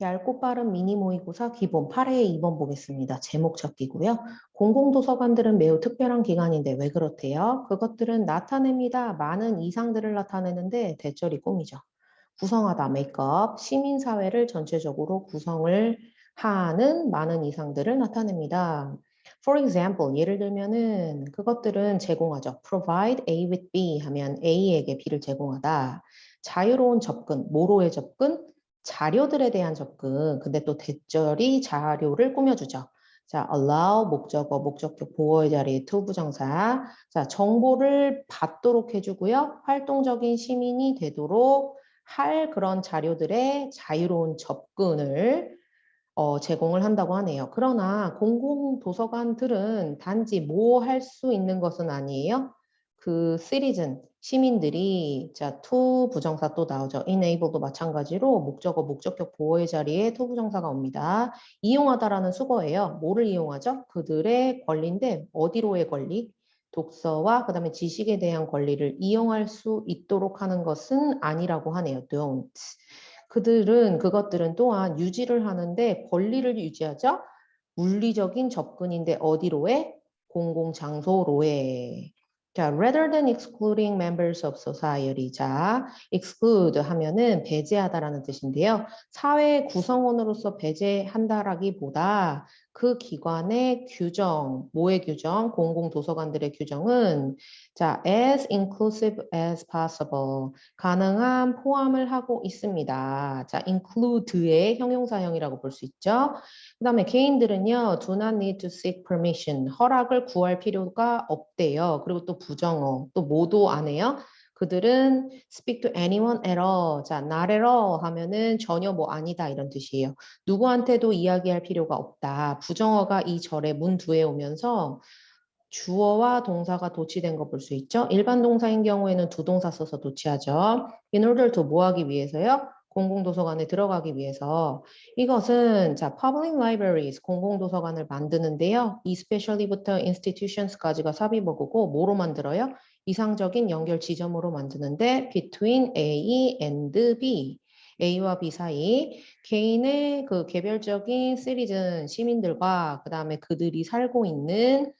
얇고 빠른 미니 모의고사 기본 8회 2번 보겠습니다. 제목 찾기고요. 공공도서관들은 매우 특별한 기관인데 왜 그렇대요? 그것들은 나타냅니다. 많은 이상들을 나타내는데 대절이 꿈이죠. 구성하다, 메이크업, 시민사회를 전체적으로 구성을 하는 많은 이상들을 나타냅니다. For example, 예를 들면은 그것들은 제공하죠. Provide A with B 하면 A에게 B를 제공하다. 자유로운 접근, 뭐로의 접근? 자료들에 대한 접근. 근데 또 대절이 자료를 꾸며주죠. 자, allow 목적어, 목적격 보어의 자리에 to 부정사. 자, 정보를 받도록 해주고요. 활동적인 시민이 되도록 할 그런 자료들의 자유로운 접근을 어, 제공을 한다고 하네요. 그러나 공공도서관들은 단지 뭐 할 수 있는 것은 아니에요. 그 citizen, 시민들이 자 to 부정사 또 나오죠. enable도 마찬가지로 목적어, 목적격 보호의 자리에 to 부정사가 옵니다. 이용하다라는 수거예요. 뭐를 이용하죠? 그들의 권리인데 어디로의 권리? 독서와 그다음에 지식에 대한 권리를 이용할 수 있도록 하는 것은 아니라고 하네요. don't. 그들은 그것들은 또한 유지를 하는데 권리를 유지하죠. 물리적인 접근인데 어디로에? 공공장소로에. 자, rather than excluding members of society. 자, exclude 하면은 배제하다라는 뜻인데요. 사회 구성원으로서 배제한다라기보다 그 기관의 규정, 뭐의 규정? 공공도서관들의 규정은 자, as inclusive as possible. 가능한 포함을 하고 있습니다. 자, include의 형용사형이라고 볼 수 있죠. 그 다음에 개인들은요, do not need to seek permission. 허락을 구할 필요가 없대요. 그리고 또 부정어, 또 뭐도 안 해요. 그들은 speak to anyone at all. 자, not at all 하면은 전혀 뭐 아니다 이런 뜻이에요. 누구한테도 이야기할 필요가 없다. 부정어가 이 절의 문 두에 오면서 주어와 동사가 도치된 거 볼 수 있죠. 일반 동사인 경우에는 두 동사 써서 도치하죠. In order to 뭐 하기 위해서요? 공공도서관에 들어가기 위해서 이것은 자 public libraries 공공도서관을 만드는데요. especially부터 institutions까지가 삽입어구고 뭐로 만들어요? 이상적인 연결 지점으로 만드는데 between A and B A와 B 사이 개인의 그 개별적인 시리즌 시민들과 그 다음에 그들이 살고 있는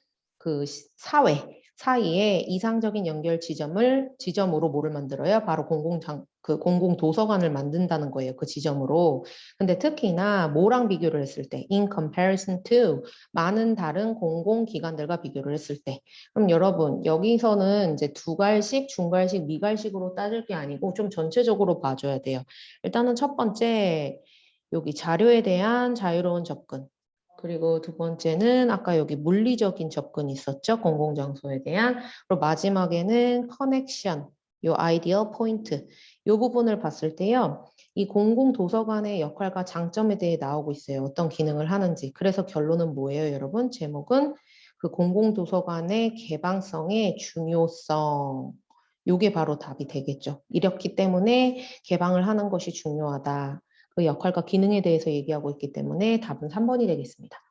그 사회 사이에 이상적인 연결 지점을 지점으로 뭐를 만들어요? 바로 공공장 그 공공 도서관을 만든다는 거예요. 그 지점으로. 근데 특히나 뭐랑 비교를 했을 때 in comparison to 많은 다른 공공 기관들과 비교를 했을 때. 그럼 여러분 여기서는 이제 두갈식, 중갈식, 미갈식으로 따질 게 아니고 좀 전체적으로 봐줘야 돼요. 일단은 첫 번째 여기 자료에 대한 자유로운 접근. 그리고 두 번째는 아까 여기 물리적인 접근이 있었죠. 공공장소에 대한. 그리고 마지막에는 커넥션, 요 아이디어 포인트. 요 부분을 봤을 때요. 이 공공도서관의 역할과 장점에 대해 나오고 있어요. 어떤 기능을 하는지. 그래서 결론은 뭐예요, 여러분? 제목은 그 공공도서관의 개방성의 중요성. 요게 바로 답이 되겠죠. 이렇기 때문에 개방을 하는 것이 중요하다. 그 역할과 기능에 대해서 얘기하고 있기 때문에 답은 3번이 되겠습니다.